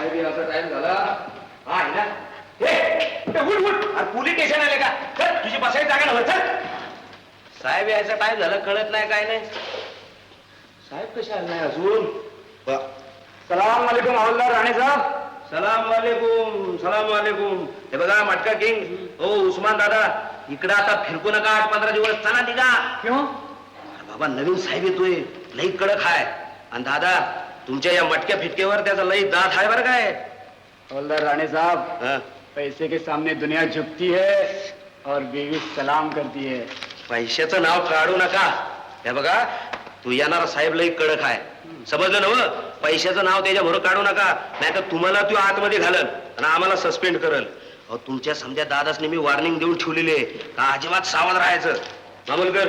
साहेब याचा टाइम झाला. हा आहे ना? हे, उठ उठ. अरे पोलीस स्टेशन आले का? चल तुझी बसायची जागा नव्हत चल. साहेब यायचा टाइम झाला कळत नाही काय नाही. साहेब कसे आले नाही अजून? सलाम वालेकुम हवालदार राणे साहेब सलाम वालेकुम सलाम वालेकुम. हे बघा मटका किंग. हो उस्मान दादा इकडं आता फिरकू नका आठ पंधरा दिवस. चला निघा. बाबा नवीन साहेब येतोय. लई कडक आहे आणि दादा तुमच्या या मटक्या फिटकेवर त्याचा लई दात आहे बरं काय? हवलदार राणे साहब हं. पैसे के सामने दुनिया झुकती है और बीवी सलाम करती है। पैशाचं नाव काढू नका. हे बघा तू येणारा साहेब लई कडक आहे समजलं नव पैशाचं नाव त्याच्या भरोर काढू नका. नाही तर तुम्हाला तू आतमध्ये घालल आणि आम्हाला सस्पेंड करल. अहो तुमच्या समजा दादासने मी वॉर्निंग देऊन ठेवलेली आहे. का अजिबात सावध राहायचं? मामूलकर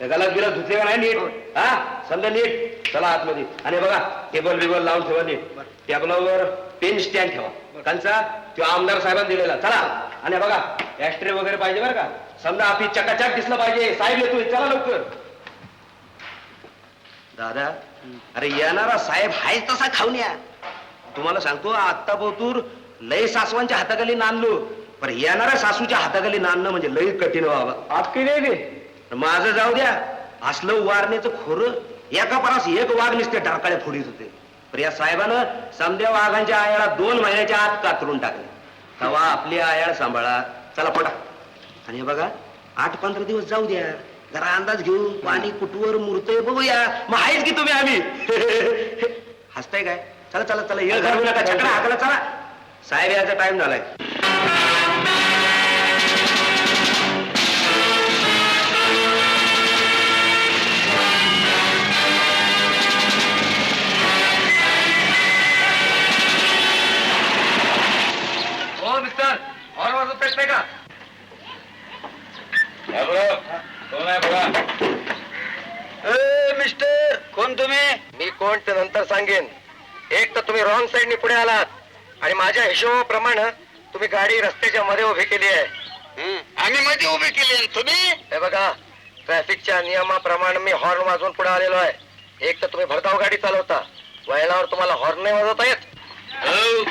जगाला बिला धुतले का नाही नीट? हा. समजा नीट. चला आतमध्ये. आणि बघा टेबल बिबल लावून ठेवा नीट. टेबलावर पेन स्टँड ठेवा. kanचा तो आमदार साहेबांनी दिलेला. चला. आणि बघा ऍस्ट्रे वगैरे पाहिजे बरं का? समजा आपली चकाचक दिसलं पाहिजे. साहेब येतोय. चला लवकर. दादा अरे येणारा साहेब हाय तसा खाऊन या. तुम्हाला सांगतो आत्ता पोतूर लय सासवांच्या हाताखाली नांदलो. पण येणाऱ्या सासूच्या हाताखाली नांदणं म्हणजे लय कठीण हो बाबा आपकी दे दे माझं जाऊ द्या. असलं वारण्याचं खोरं एका परास एक वाघ नुसते ढाकाळ्या फोडीत होते. पण या साहेबानं समद्या वाघांच्या आयाला दोन महिन्याच्या आत कातरून टाकले. तेव्हा आपली आयाळ सांभाळा. चला पटा आणि हे बघा आठ पंधरा दिवस जाऊ द्या. जरा अंदाज घेऊ पाणी कुटवर मुरतय बघूया. मग आहेच की तुम्ही आम्ही? हसताय काय? चला चला चला येळ घालू नका. चकडा हाकला चला. साहेब यायचा टाइम झालाय. रॉंग साईडनी पुढे आलात. आणि माझ्या हिशोबाप्रमाणे तुम्ही गाडी रस्त्याच्या मध्ये उभी केली आहे. आम्ही मध्ये उभी केली आणि तुम्ही? हे बघा ट्रॅफिकच्या नियमाप्रमाणे मी हॉर्न वाजवून पुढे आलेलो आहे. एक तर तुम्ही भरधाव गाडी चालवता. वळणावर तुम्हाला हॉर्न नाही वाजवता येत. हो.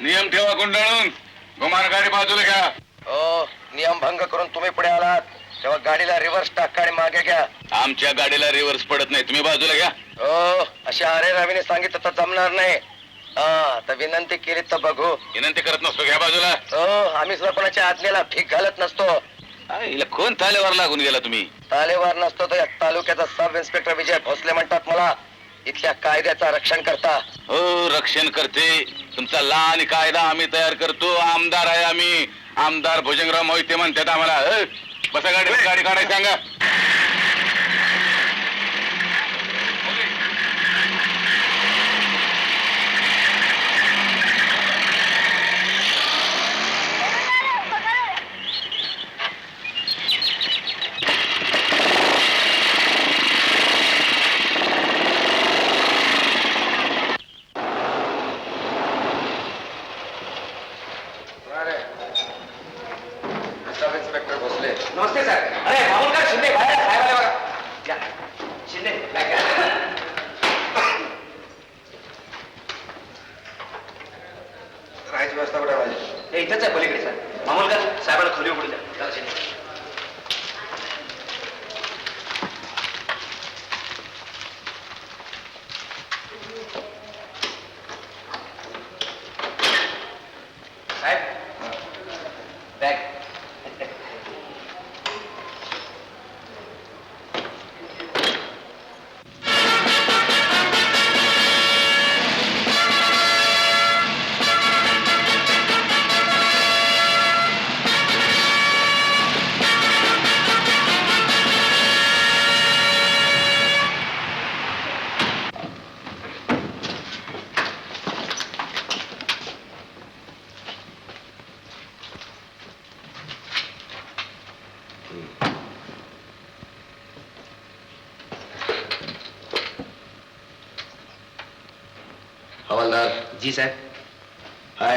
नियम ठेवा गुंडाळून. गुमान गाडी बाजूला घ्या. हो नियम भंग करून तुम्ही पुढे आलात. तेव्हा गाडीला रिव्हर्स टाका आणि मागे घ्या. आमच्या गाडीला रिव्हर्स पडत नाही. तुम्ही बाजूला घ्या. हो अशा अरे रवीने सांगितलं तर जमणार नाही. हा तर विनंती केली तर बघू. विनंती करत नसतो. घ्या बाजूला. हो आम्ही सरपणाच्या आज्ञेला भीक घालत नसतो. हिला कोण तालेवर लागून गेला तुम्ही? तालेवार नसतो तर या तालुक्याचा सब इन्स्पेक्टर विजय भोसले म्हणतात मला इथल्या कायद्याचा रक्षण करता. हो रक्षण करते. तुमचा लहान कायदा आम्ही तयार करतो. आमदार आहे आम्ही. आमदार भुजंगराव मोहिते म्हणतात आम्हाला. अ, बसा गाडी गाडी काढायला सांगा. 邀请你。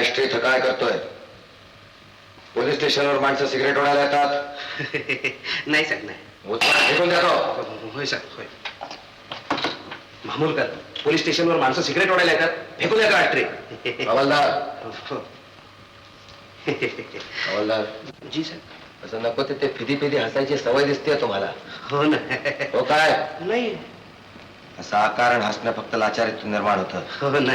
हा एसटी इथं काय करतोय? पोलीस स्टेशनवर माणसं सिगरेट ओढायला येतात? नाही साहेब नाही. उचलून फेकून देतो. होय सर होय. मामूलकर पोलीस स्टेशनवर माणसं सिगरेट ओढायला येतात? फेकून द्या का ट्रे हवालदार. हवालदार. जी सर असं नको ते फिदी फिदी हसायची सवय दिसते तुम्हाला. हो ना. हो काय? नाही. असं आकारण हसणं फक्त लाचारीतून निर्माण होतं. हो ना.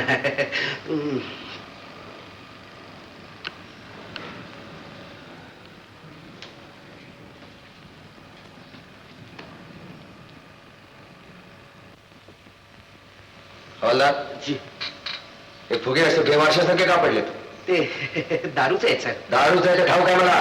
हवालदार जी. हे फुगे असे बेवारशासारखे का पडलेत? ते दारूच आहे सर. दारूच आहे ते ठाऊक आहे मला.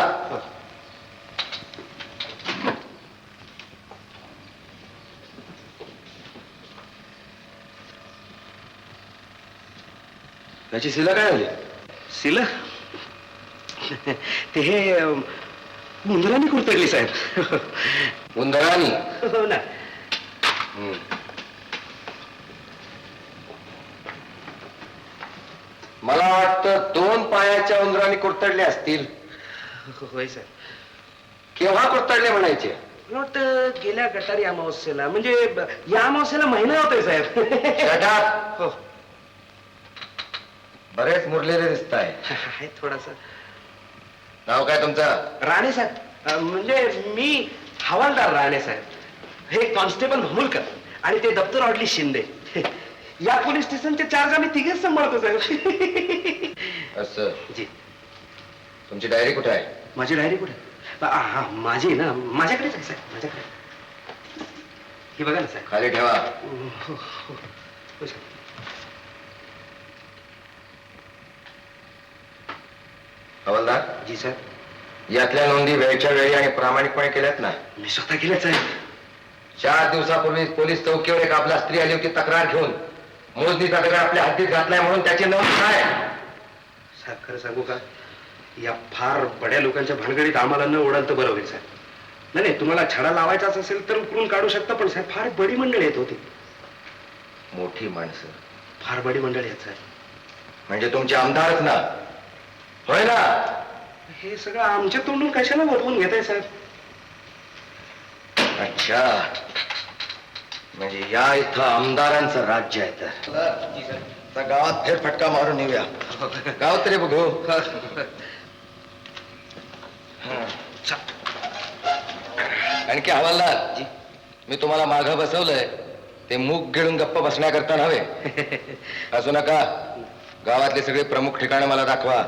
त्याची शिला काय झाली? सिल? ते हे अं, मुंदराने कुरतडली साहेब. उंदरानी हो ना. हम्म. मला वाटतं दोन पायाच्या उंदराने कुरतडले असतील. होय सर. केव्हा कुरतडले म्हणायचे? मला वाटतं गेल्या गटारी अमावस्येला. म्हणजे ब- या अमावस्येला महिना होतोय साहेब. हो. बरेच मुरलेले दिसत आहे आहे थोडासा. नाव काय तुमचं? राणे साहेब. अं, म्हणजे मी हवालदार राणे साहेब. हे कॉन्स्टेबल भमुलकर आणि ते दप्तर ऑडली शिंदे. या पोलीस स्टेशनचे चार्ज आम्ही तिघेच सांभाळतो साहेब असं जी. तुमची डायरी कुठे आहे? माझी डायरी कुठे आ, हा माझी ना माझ्याकडेच आहे साहेब माझ्याकडे. हे बघा ना साहेब. खाली ठेवा. हो, हो, हो, साहेब. हवालदार? जी साहेब. यातल्या नोंदी वेळच्या वेळी आणि प्रामाणिकपणे केल्यात ना? मी स्वतः केलंच आहे चार दिवसापूर्वी पोलीस चौकीवर एक आपला स्त्री आली होती तक्रार घेऊन. मोजणीचा दगड आपल्या हद्दीत घातलाय म्हणून त्याची नोंद काय? साहेब खरं सांगू का? या फार बड्या लोकांच्या भानगडीत आम्हाला न ओढाल तर बरं होईल साहेब. नाही नाही तुम्हाला छडा लावायचाच असेल तर उकरून काढू शकता पण साहेब फार बडी मंडळी येत होती मोठी माणसं. फार बडी मंडळी आहेत साहेब. म्हणजे तुमचे आमदारच ना? होय ना? हे सगळं आमच्या तोंडून कशाला वरवून घेत आहे साहेब? अच्छा. म्हणजे या इथं आमदारांचं राज्य आहे तर. आता गावात फेरफटका मारून येऊया. गाव तरी बघू आणखी हवालदार मी तुम्हाला माग बसवलंय. ते मूग गिळून गप्प बसण्याकरता नव्हे. असू नका. गावातले सगळे प्रमुख ठिकाणं मला दाखवा.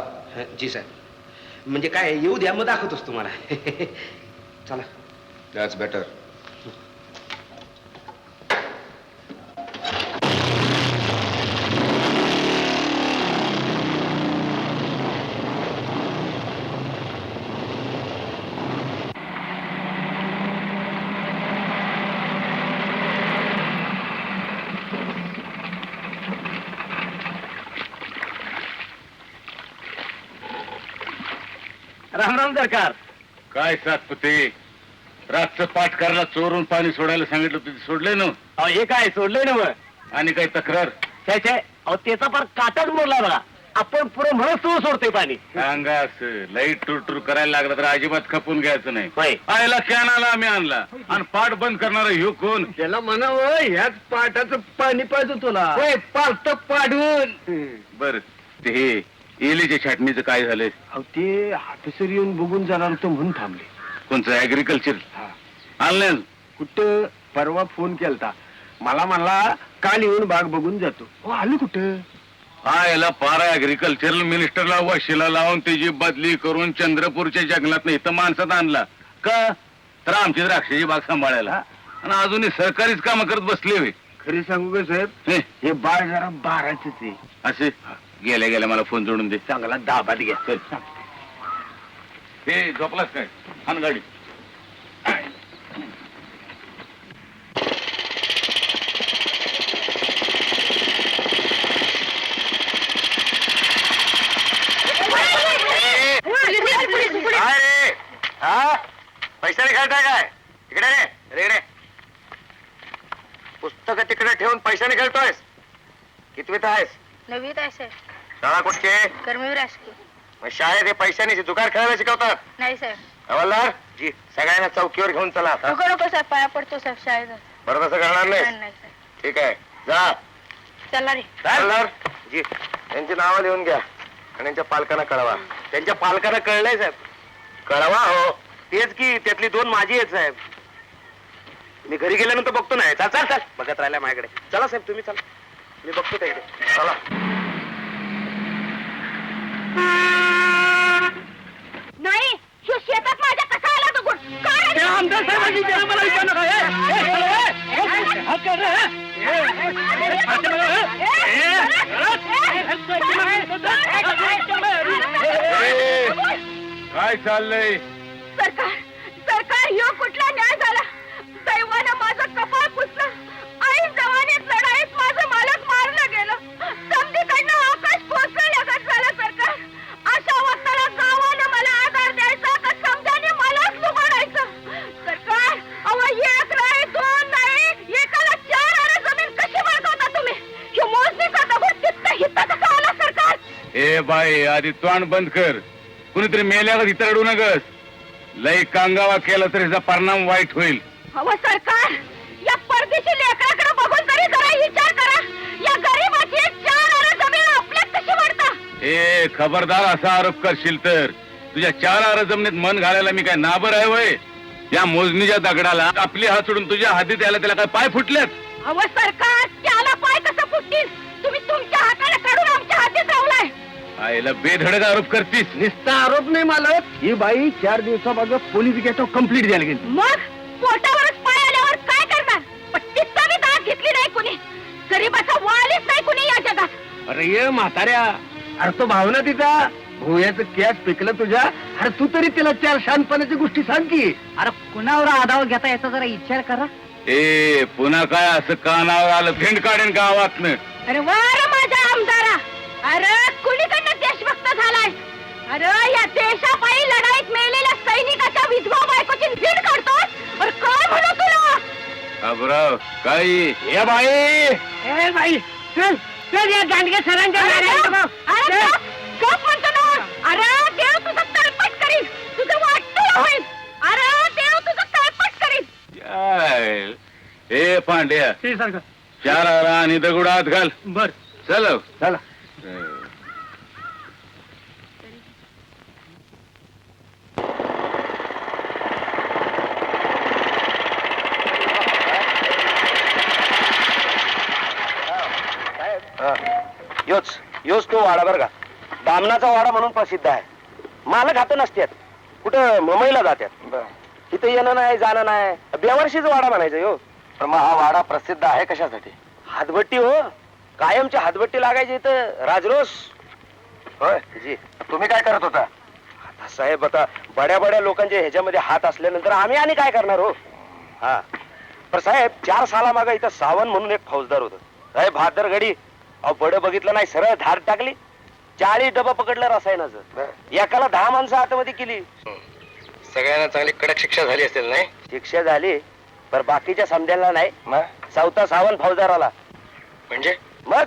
जी साहेब म्हणजे काय येऊ द्या मग दाखवतोच तुम्हाला. चला. बेटर राम राम सरकार. काय सातपुते? रातचं पाठ करायला चोरून पाणी सोडायला सांगितलं होतं ते सोडले ना. अहो हे काय सोडलंय ना मग? आणि काही तक्रार? छे छे. अहो त्याचा फार काटाच मोडला बघा. आपण पुढे म्हणून तू सोडते पाणी. सांगा असं लाइट टूर टूर करायला लागला तर अजिबात खपून घ्यायचं नाही. होय. आयला कॅनाला आम्ही आणला. आणि पाठ बंद करणारा ह्यो कोण? त्याला म्हणावं ह्याच पाटाचं पाणी पाहिजे तुला. होय पालत पाडून. बर ते हे एलीच्या छाटणीचं काय झालंय? अहो ते हातसर येऊन बघून जाणार होतं म्हणून थांबले. कोणचं ऍग्रिकल्चर आणलं कुठं? परवा फोन केलता. मला म्हणला काल येऊन बाग बघून जातो. हो आलो कुठं? हा याला पारा ऍग्रिकल्चरल मिनिस्टरला वशिला लावून त्याची बदली करून चंद्रपूरच्या जंगलात इथं माणसात आणला. का? तर आमची द्राक्षाची बाग सांभाळायला. आणि अजूनही सहकारीच काम करत बसले होय खरी सांगू का साहेब? हे, हे बाळ जरा बाराच आहे. असे? गेल्या गेल्या मला फोन जोडून दे. चांगला दाबात घ्या चल. हे झोपलास काय? आण गाडी. काय रे हा पैशाने खेळताय काय? इकडे रे रे इकडे. पुस्तक तिकडे ठेवून पैशाने खेळतोयस. कितवीत आहेस? नववीत आहे. साहेब शाळा कुठची? कर्मवीर मग शाळेत हे पैशाने जुगार खेळायला शिकवतात नाही साहेब. हवालदार जी सगळ्यांना चौकीवर घेऊन चला. आता. नको नको साहेब पाया पडतो साहेब शाळेत. बरं तसं करणार नाही? ठीक आहे जा. चला रे. जी यांची नावं लिहून घ्या आणि यांच्या पालकांना कळवा. त्यांच्या पालकांना कळलंय साहेब. कळवा हो. तेच की त्यातली दोन माझी आहेत साहेब. मी घरी गेल्यानंतर बघतो नाही. चाल चाल चाल. बघत राहिल्या माझ्याकडे. चला साहेब तुम्ही चला. मी बघतो त्याकडे चला नाही ह्यो शेतात माझ्या कसा आला तो गुण काय आमदार साहेबांनी मला काय चाललंय सरकार आधी तोंड बंद कर. कुणीतरी मेल्यावर इतर अडू नगस. लई कांगावा केला तर ह्याचा परिणाम वाईट होईल. अहो सरकार या परदेशी लेकराकडे बघून तरी जरा विचार करा. या गरीबाची चार आरा जमीन आपल्यात कशी वाढता? ए खबरदार असा आरोप करशील तर. तुझ्या चार आर जमिनीत मन घालायला मी काय नाबर आहे वय? या मोजणीच्या दगडाला आपली हात सोडून तुझ्या हातीत यायला त्याला काय पाय फुटलेत? अहो सरकार त्याला पाय कसं फुटतील? तुम्ही तुमच्या हाताने काढून आमच्या हातीत रावलाय आईला बेधडक आरोप करतीस. नुसता आरोप नाही मालक. ही बाई चार दिवसामागं पोलीस गेटो कंप्लीट द्यायला गेली. मग? पोटावरच पाय आल्यावर काय करणार? पण तिथं बी दाद घेतली नाही कुणी. गरीबाचा वालीच नाही कुणी या जगात. अरे ये म्हाताऱ्या. अरे तो भावना तिचा. भुयाचं कॅच पिकलं तुझ्या. अरे तू तरी तिला चार शानपणाची गोष्टी सांग की. अरे कुणावर आधाव घेता याचा जरा विचार करा. ए पुन्हा काय असं कानावर आलं? फेंड काढेन गावातनं. अरे वार माझ्या आमदारा. अरे कुणीकडनं देशभक्त झालाय? अरे या देशापायी लढाईत मेलेल्या सैनिकाच्या विधवा बायकोची झीड काढतोस? अरे काय म्हणू तुला? अबराव काही ये बाई! ए बाई चल चल या गांडगे सरांच्या अरे गप, बघ. अरे चल. गप, गप म्हणतो ना. अरे देव तुझं तळपट करीन. तुझं वाटतं होईल. अरे देव तुझं तळपट करीन. काय? ए पांड्या ते सारखं. चार आरा आणि दगड आत घाल. बर. चल. चला. योच तो वाडा बरं का. दामनाचा वाडा म्हणून प्रसिद्ध आहे. मालक हात नसतात कुठं मुंबईला जातात इथं येणं नाही जाणं नाही. बेवर्षीच वाडा म्हणायचं यो. पण मग हा वाडा प्रसिद्ध आहे कशासाठी? हातभट्टी हो. कायमची हातभट्टी लागायची इथं. राजरोस. होय. जी. तुम्ही काय करत होता? आता साहेब आता बड्या बड्या लोकांच्या ह्याच्यामध्ये हात असल्यानंतर आम्ही आणि काय करणार हो? हा. पण साहेब चार साला मागे इथं सावंत म्हणून एक फौजदार होत. साहेब बहादर गडी अहो बड बघितलं नाही सरळ धार टाकली. चाळीस डबा पकडलं रसायनाचं. एकाला दहा माणसं आतमध्ये केली. सगळ्यांना चांगली कडक शिक्षा झाली असेल नाही? शिक्षा झाली पण बाकीच्या समजायला नाही. चौथा सावंत फौजदाराला. म्हणजे? मग?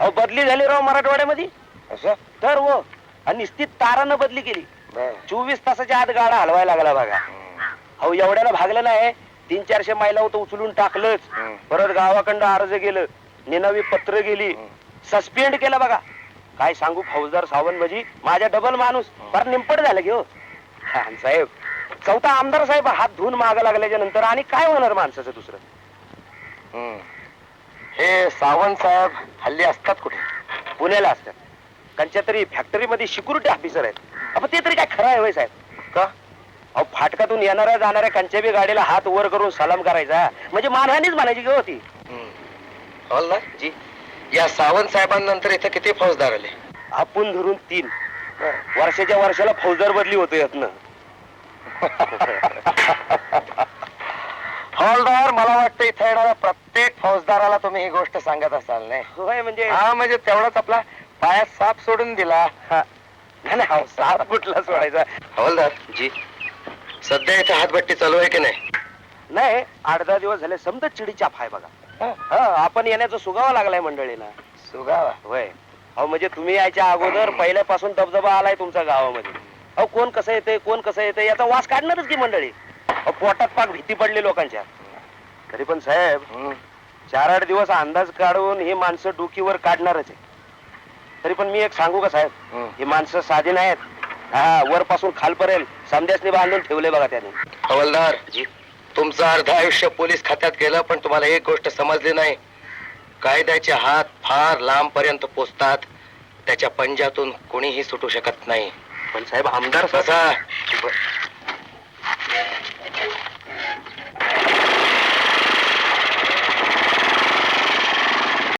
अहो बदली झाली राव मराठवाड्यामध्ये. असं? तर हो आणि निश्चित तारानं बदली केली. चोवीस तासाच्या आत गाडा हलवायला लागला बघा. अहो एवढ्यानं भागलं नाही. तीन चारशे मायला होतं उचलून टाकलंच. परत गावाकडं अर्ज गेलं निनावी पत्र गेली. सस्पेंड केलं बघा. काय सांगू फौजदार सावंत म्हणजे माझ्या डबल माणूस. फार निंपट झालं की हो. साहेब चौथा आमदार साहेब हात धुवून माग लागल्याच्या नंतर आणि काय होणार माणसाचं दुसरं. हे. सावंत साहेब हल्ली असतात कुठे? पुण्याला असतात. त्यांच्या तरी फॅक्टरीमध्ये सिक्युरिटी ऑफिसर आहेत. अहो ते तरी काय खरं आहे होय साहेब? का? अहो फाटकातून येणाऱ्या जाणाऱ्या कंच्या बी गाडीला हात वर करून सलाम करायचा. म्हणजे मानहानीच म्हणायची की हॉलदार जी. या सावंत साहेबांनंतर इथं किती फौजदार आले? आपण धरून तीन. वर्षाच्या वर्षाला फौजदार बदली होतो यातनं. हॉलदार मला वाटतं इथे येणाऱ्या प्रत्येक फौजदाराला तुम्ही ही गोष्ट सांगत असाल नाही? होय म्हणजे हा म्हणजे तेवढाच आपला पायात साप सोडून दिला. नाही, साप कुठला सोडायचा? हवालदार जी. सध्या इथे हातभट्टी चालू आहे की नाही? नाही आठ दहा दिवस झाले समजा चिडी चाप आहे बघा. हा आपण येण्याचं सुगावा लागलाय मंडळीला. सुगावा? होय. अहो म्हणजे तुम्ही यायच्या अगोदर पहिल्यापासून दबदबा आलाय तुमच्या गावामध्ये. अहो कोण कसं येतंय कोण कसं येतंय याचा वास काढणारच की मंडळी. अहो पोटात पाक भीती पडली लोकांच्या. तरी पण साहेब. चार आठ दिवस अंदाज काढून ही माणसं डोकीवर काढणारच आहे. तरी पण मी एक सांगू का साहेब? हं. माणसं साधी नाहीत. हा वरपासून खालपर्यंत समध्यासनी बांधून ठेवले बघा त्याने. हवालदार तुमचं अर्ध आयुष्य पोलीस खात्यात गेलं पण तुम्हाला एक गोष्ट समजली नाही. कायद्याचे हात फार लांब पर्यंत पोचतात. त्याच्या पंजातून कोणीही सुटू शकत नाही. पण साहेब आमदार कसा